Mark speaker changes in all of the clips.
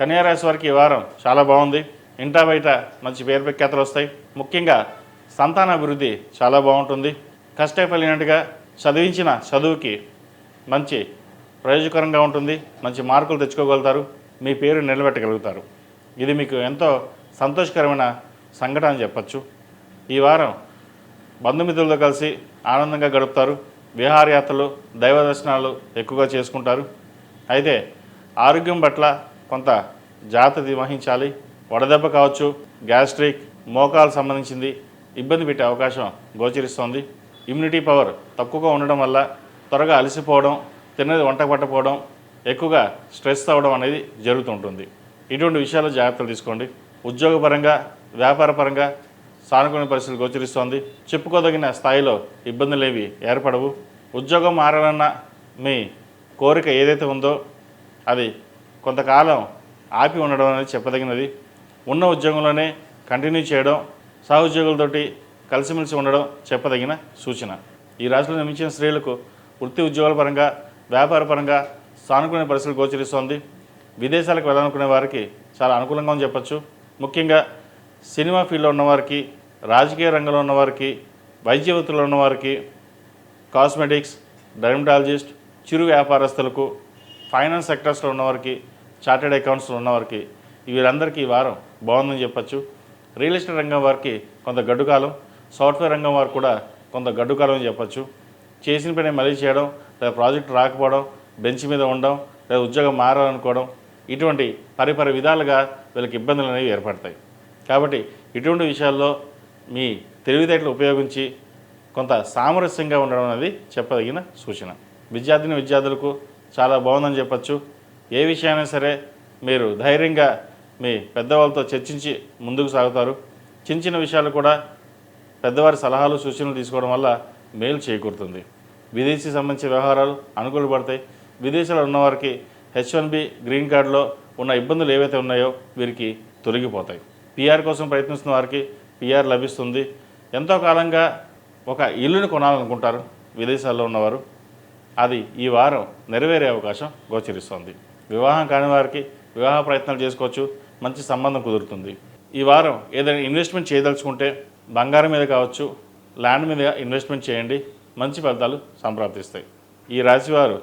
Speaker 1: కన్యారాశి వారికి ఈ వారం చాలా బాగుంది. ఇంటా బయట మంచి పేరు ప్రఖ్యాతలు వస్తాయి. ముఖ్యంగా సంతాన అభివృద్ధి చాలా బాగుంటుంది. కష్టపడినట్టుగా చదివించిన చదువుకి మంచి ప్రయోజకరంగా ఉంటుంది. మంచి మార్కులు తెచ్చుకోగలుగుతారు. మీ పేరు నిలబెట్టగలుగుతారు. ఇది మీకు ఎంతో సంతోషకరమైన సంఘటన అని చెప్పచ్చు. ఈ వారం బంధుమిత్రులతో కలిసి ఆనందంగా గడుపుతారు. విహారయాత్రలు దైవ దర్శనాలు ఎక్కువగా చేసుకుంటారు. అయితే ఆరోగ్యం పట్ల కొంత జాగ్రత్త వహించాలి. వడదెబ్బ కావచ్చు గ్యాస్ట్రిక్ మోకాలు సంబంధించింది ఇబ్బంది పెట్టే అవకాశం గోచరిస్తోంది. ఇమ్యూనిటీ పవర్ తక్కువగా ఉండడం వల్ల త్వరగా అలసిపోవడం తిన్నది వంట పట్టపోవడం ఎక్కువగా స్ట్రెస్ అవ్వడం అనేది జరుగుతుంటుంది. ఇటువంటి విషయాల్లో జాగ్రత్తలు తీసుకోండి. ఉద్యోగపరంగా వ్యాపారపరంగా సానుకూల పరిస్థితులు గోచరిస్తోంది. చెప్పుకోదగిన స్థాయిలో ఇబ్బందులు ఏవి ఏర్పడవు. ఉద్యోగం మారాలన్న మీ కోరిక ఏదైతే ఉందో అది కొంతకాలం ఆపి ఉండడం అనేది చెప్పదగినది. ఉన్న ఉద్యోగంలోనే కంటిన్యూ చేయడం సహోద్యోగులతోటి కలిసిమెలిసి ఉండడం చెప్పదగిన సూచన. ఈ రాశిలో నిర్మించిన స్త్రీలకు వృత్తి ఉద్యోగాల పరంగా వ్యాపార పరంగా సానుకూల పరిస్థితులు గోచరిస్తోంది. విదేశాలకు వెళ్ళాలనుకునే వారికి చాలా అనుకూలంగా అని చెప్పచ్చు. ముఖ్యంగా సినిమా ఫీల్డ్లో ఉన్నవారికి రాజకీయ రంగంలో ఉన్నవారికి వైద్య వృత్తిలో ఉన్నవారికి కాస్మెటిక్స్ డర్మటాలజిస్ట్ చిరు వ్యాపారస్తులకు ఫైనాన్స్ సెక్టర్స్లో ఉన్నవారికి చార్టెడ్ అకౌంట్స్లో ఉన్నవారికి వీరందరికీ ఈ వారం బాగుందని చెప్పచ్చు. రియల్ ఎస్టేట్ రంగం వారికి కొంత గడ్డుకాలం సాఫ్ట్వేర్ రంగం వారు కూడా కొంత గడ్డుకాలం అని చెప్పచ్చు. చేసిన పని మళ్ళీ చేయడం లేదా ప్రాజెక్ట్ రాకపోవడం బెంచ్ మీద ఉండడం లేదా ఉద్యోగం మారాలనుకోవడం ఇటువంటి పరిపరి విధాలుగా వీళ్ళకి ఇబ్బందులు అనేవి ఏర్పడతాయి. కాబట్టి ఇటువంటి విషయాల్లో మీ తెలివితేటలు ఉపయోగించి కొంత సామరస్యంగా ఉండడం అనేది చెప్పదగిన సూచన. విద్యార్థిని విద్యార్థులకు చాలా బాగుందని చెప్పచ్చు. ఏ విషయమైనా సరే మీరు ధైర్యంగా మీ పెద్దవాళ్ళతో చర్చించి ముందుకు సాగుతారు. చిన్న చిన్న విషయాలు కూడా పెద్దవారి సలహాలు సూచనలు తీసుకోవడం వల్ల మేలు చేకూరుతుంది. విదేశీ సంబంధించిన వ్యవహారాలు అనుకూలపడతాయి విదేశాల్లో ఉన్నవారికి హెచ్ వన్ బి గ్రీన్ కార్డులో ఉన్న ఇబ్బందులు ఏవైతే ఉన్నాయో వీరికి తొలగిపోతాయి. పిఆర్ కోసం ప్రయత్నిస్తున్న వారికి పిఆర్ లభిస్తుంది. ఎంతో కాలంగా ఒక ఇల్లుని కొనాలనుకుంటారు విదేశాల్లో ఉన్నవారు. అది ఈ వారం నెరవేరే అవకాశం గోచరిస్తోంది. వివాహం కాని వారికి వివాహ ప్రయత్నాలు చేసుకోవచ్చు. మంచి సంబంధం కుదురుతుంది. ఈ వారం ఏదైనా ఇన్వెస్ట్మెంట్ చేయదలుచుకుంటే బంగారం మీద కావచ్చు ల్యాండ్ మీద ఇన్వెస్ట్మెంట్ చేయండి. మంచి ఫలితాలు సంప్రాప్తిస్తాయి. ఈ రాశివారు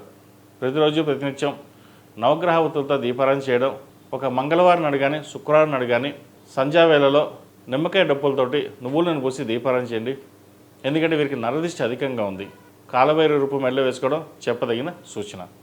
Speaker 1: ప్రతిరోజు ప్రతినిత్యం నవగ్రహ వృత్తులతో దీపారాయణ చేయడం ఒక మంగళవారం అడగానే శుక్రవారం అడగానే సంధ్యావేళలో నిమ్మకాయ డప్పులతోటి నువ్వులను పోసి దీపారాయణ చేయండి. ఎందుకంటే వీరికి నరదిష్టి అధికంగా ఉంది. కాలభైర రూపం మెడలో వేసుకోవడం చెప్పదగిన సూచన.